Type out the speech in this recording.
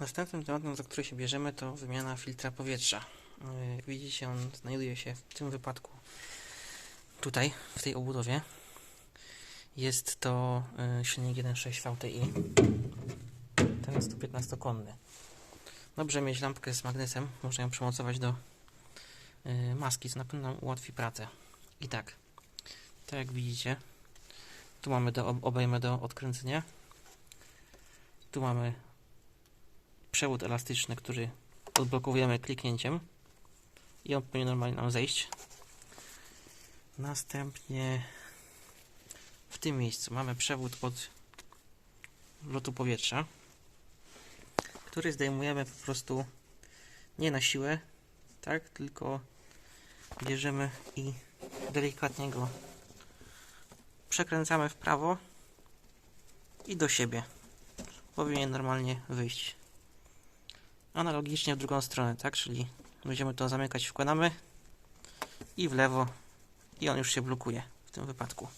Następnym tematem, za który się bierzemy, to wymiana filtra powietrza. Yy, Widzicie, on znajduje się w tym wypadku tutaj, w tej obudowie. Jest to yy, silnik 1.6 VTI. Ten jest 115-konny. Dobrze mieć lampkę z magnesem, można ją przymocować do yy, maski, co na pewno nam ułatwi pracę. I tak, tak jak widzicie, tu mamy do, ob- obejmę do odkręcenia. Tu mamy przewód elastyczny, który odblokowujemy kliknięciem i on powinien normalnie nam zejść. Następnie w tym miejscu mamy przewód od lotu powietrza, który zdejmujemy po prostu nie na siłę, tak, tylko bierzemy i delikatnie go przekręcamy w prawo i do siebie. Powinien normalnie wyjść analogicznie w drugą stronę, tak? Czyli będziemy to zamykać, wkładamy i w lewo i on już się blokuje w tym wypadku.